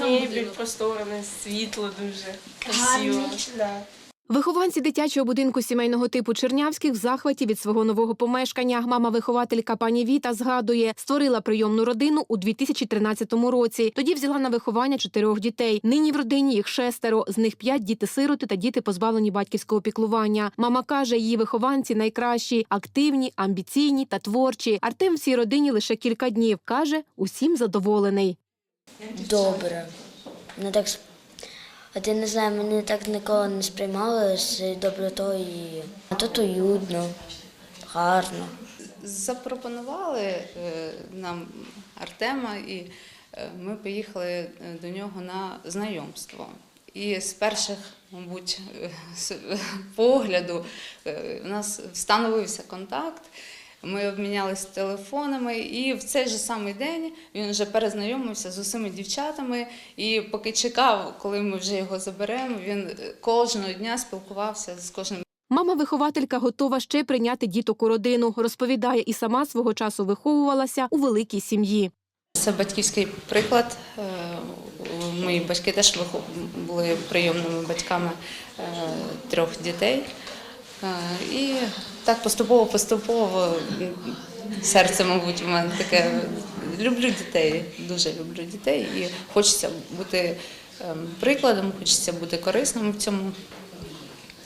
Мебель просторна, світло дуже красиво. Вихованці дитячого будинку сімейного типу Чернявських в захваті від свого нового помешкання. Мама-вихователька пані Віта згадує, створила прийомну родину у 2013 році. Тоді взяла на виховання чотирьох дітей. Нині в родині їх шестеро. З них п'ять діти-сироти та діти позбавлені батьківського піклування. Мама каже, її вихованці найкращі, активні, амбіційні та творчі. Артем в цій родині лише кілька днів. каже, усім задоволений. Добре. Не так От я не знаю, мене так ніколи не сприймали з добротою. А тут уютно, гарно. Запропонували е, нам Артема, і е, ми поїхали е, до нього на знайомство. І з перших, мабуть, погляду у нас встановився контакт. Ми обмінялися телефонами, і в цей же самий день він вже перезнайомився з усіма дівчатами. І поки чекав, коли ми вже його заберемо, він е, кожного дня спілкувався з кожним Мама-вихователька готова ще прийняти діток у родину. Розповідає, і сама свого часу виховувалася у великій сім'ї. Це батьківський приклад. Е, Мої батьки теж були прийомними батьками е, трьох дітей. Е, І так поступово-поступово серце, мабуть, у мене таке. Люблю дітей, дуже люблю дітей і хочеться бути ем, прикладом, хочеться бути корисним в цьому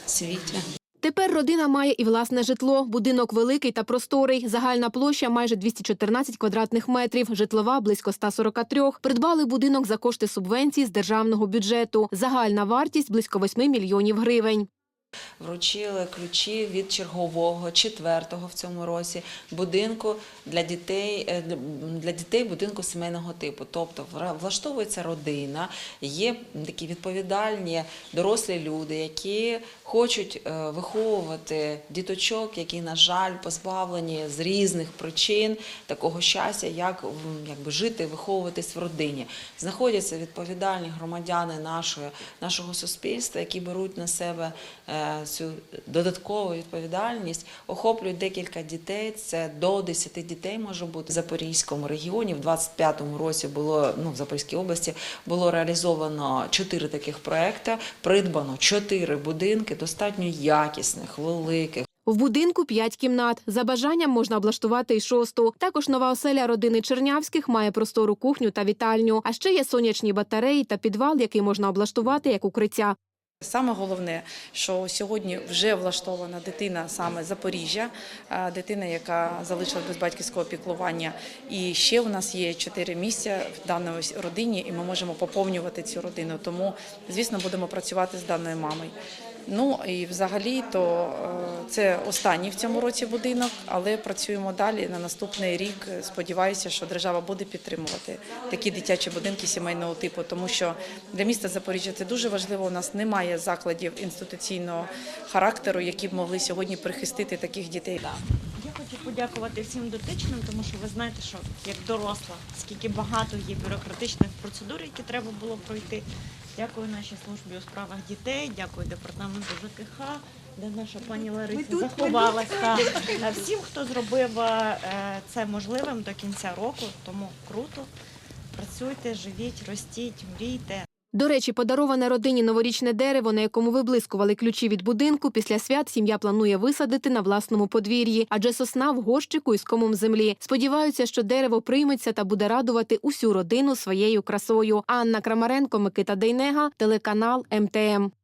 світі. Тепер родина має і власне житло. Будинок великий та просторий. Загальна площа майже 214 квадратних метрів. Житлова близько 143. Придбали будинок за кошти субвенцій з державного бюджету. Загальна вартість близько 8 мільйонів гривень. Вручили ключі від чергового, четвертого в цьому році будинку для дітей е, для- дітей будинку сімейного типу. Тобто влаштовується родина, є такі відповідальні дорослі люди, які хочуть е, виховувати діточок, які, на жаль, позбавлені з різних причин такого щастя, як якби жити, виховуватись в родині. Знаходяться відповідальні громадяни нашої, нашого суспільства, які беруть на себе е, цю додаткову відповідальність, охоплюють декілька дітей. Це до 10 дітей може бути в Запорізькому регіоні. В 25-му році було ну в Запорізькій області було реалізовано чотири таких проекти. Придбано чотири будинки, достатньо якісних, великих. В будинку п'ять кімнат. За бажанням можна облаштувати і шосту. Також нова оселя родини Чернявських має простору кухню та вітальню. А ще є сонячні батареї та підвал, який можна облаштувати як укриття. Саме головне, що сьогодні вже влаштована дитина саме Запоріжжя, дитина, яка залишилась без батьківського піклування. І ще у нас є чотири місця в даній родині, і ми можемо поповнювати цю родину. Тому, звісно, будемо працювати з даною мамою. Ну і взагалі, то е, це останній в цьому році будинок, але працюємо далі на наступний рік. Сподіваюся, що держава буде підтримувати такі дитячі будинки сімейного типу, тому що для міста Запоріжжя це дуже важливо. У нас немає закладів інституційного характеру, які б могли сьогодні прихистити таких дітей. Я хочу подякувати всім дотичним, тому що ви знаєте, що як доросла, скільки багато є бюрократичних процедур, які треба було пройти. Дякую нашій службі у справах дітей, дякую департаменту ЖКХ, де наша пані Лариса заховалася. Всім, хто зробив е, це можливим до кінця року, тому круто. Працюйте, живіть, ростіть, мрійте. До речі, подароване родині новорічне дерево, на якому виблискували ключі від будинку, після свят сім'я планує висадити на власному подвір'ї, адже сосна в горщику із комом землі. Сподіваються, що дерево прийметься та буде радувати усю родину своєю красою. Анна Крамаренко, Микита Дейнега, телеканал МТМ.